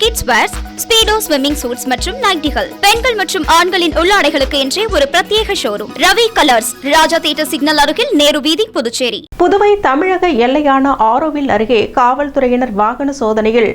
kids wears Speedo swimming suits மற்றும் நைட்டிகள் பெண்கள் மற்றும் ஆண்களின் உள்ளாடைகளுக்கு என்றே ஒரு பிரத்யேக showroom Ravi Colours Raja theatre signal அருகில் நேரு வீதி புதுச்சேரி. புதுவை தமிழக எல்லையான ஆரோவில் அருகே காவல்துறையினர் வாகன சோதனையில்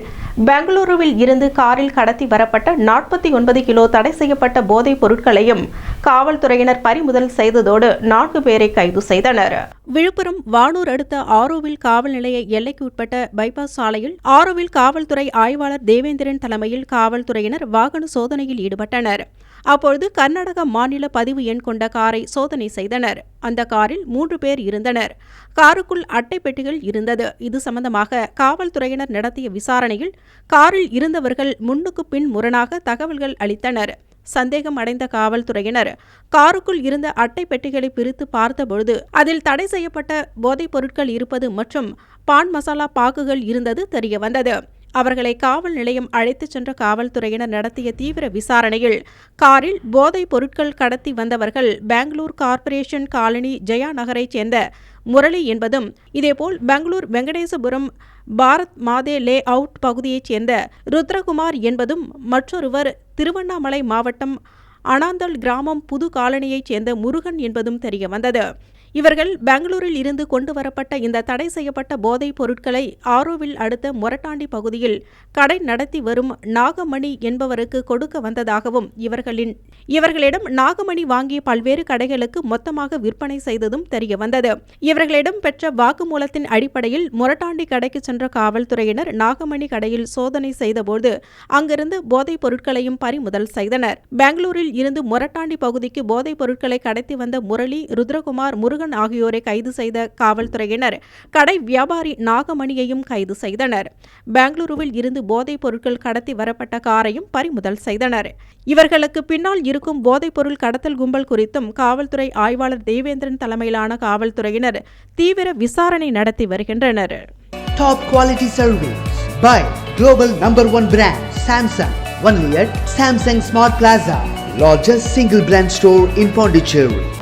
பெங்களூருவில் இருந்து காரில் கடத்தி வரப்பட்ட நாற்பத்தி ஒன்பது கிலோ தடை செய்யப்பட்ட போதைப் பொருட்களையும் காவல்துறையினர் பறிமுதல் செய்ததோடு நான்கு பேரை கைது செய்தனர். விழுப்புரம் வானூர் அடுத்த ஆரோவில் காவல் நிலைய எல்லைக்கு உட்பட்ட பைபாஸ் சாலையில் ஆரோவில் காவல்துறை ஆய்வாளர் தேவேந்திரன் தலைமையில் காவல்துறையினர் வாகன சோதனையில் ஈடுபட்டனர். அப்பொழுது கர்நாடக மாநில பதிவு எண் கொண்ட காரை சோதனை செய்தனர். அந்த காரில் மூன்று பேர் இருந்தனர். காருக்குள் அட்டை பெட்டிகள் இருந்தது. இது சம்பந்தமாக காவல்துறையினர் நடத்திய விசாரணையில் காரில் இருந்தவர்கள் முன்னுக்கு பின் முரணாக தகவல்கள் அளித்தனர். சந்தேகம் அடைந்த காவல்துறையினர் காருக்குள் இருந்த அட்டை பெட்டிகளை பிரித்து பார்த்தபொழுது அதில் தடை செய்யப்பட்ட போதைப் பொருட்கள் இருப்பது மற்றும் பான் மசாலா பாக்குகள் இருந்தது தெரியவந்தது. அவர்களை காவல் நிலையம் அழைத்துச் சென்ற காவல்துறையினர் நடத்திய தீவிர விசாரணையில் காரில் போதைப் பொருட்கள் கடத்தி வந்தவர்கள் பெங்களூர் கார்ப்பரேஷன் காலனி ஜெயா நகரைச் சேர்ந்த முரளி என்பதும் இதேபோல் பெங்களூர் வெங்கடேசபுரம் பாரத் மாதே லே அவுட் பகுதியைச் சேர்ந்த ருத்ரகுமார் என்பதும் மற்றொருவர் திருவண்ணாமலை மாவட்டம் அனாந்தல் கிராமம் புது காலனியைச் சேர்ந்த முருகன் என்பதும் தெரியவந்தது. இவர்கள் பெங்களூரில் இருந்து கொண்டு வரப்பட்ட இந்த தடை செய்யப்பட்ட போதைப் பொருட்களை ஆரோவில் அடுத்த மொரட்டாண்டி பகுதியில் கடை நடத்தி வரும் நாகமணி என்பவருக்கு கொடுக்க வந்ததாகவும் இவர்களின் இவர்களிடம் நாகமணி வாங்கிய பல்வேறு கடைகளுக்கு மொத்தமாக விற்பனை செய்ததும் தெரியவந்தது. இவர்களிடம் பெற்ற வாக்குமூலத்தின் அடிப்படையில் மொரட்டாண்டி கடைக்கு சென்ற காவல்துறையினர் நாகமணி கடையில் சோதனை செய்தபோது அங்கிருந்து போதைப் பொருட்களையும் பறிமுதல் செய்தனர். பெங்களூரில் இருந்து மொரட்டாண்டி பகுதிக்கு போதைப் பொருட்களை கடத்தி வந்த முரளி ருத்ரகுமார் முருக முருகன் ஆகியோரை கைது செய்த காவல்துறையினர். கடை வியாபாரி நாகமணியையும் கைது செய்தனர். பெங்களூருவில் இருந்து போதைப் பொருட்கள் கடத்தி வரப்பட்ட காரையும் பறிமுதல் செய்தனர். இவர்களுக்கு பின்னால் இருக்கும் போதைப் பொருள் கடத்தல் கும்பல் குறித்தும் காவல்துறை ஆய்வாளர் தேவேந்திரன் தலைமையிலான காவல்துறையினர் தீவிர விசாரணை நடத்தி வருகின்றனர். Top quality service by global number one brand Samsung. Only at Samsung Smart Plaza, largest single brand store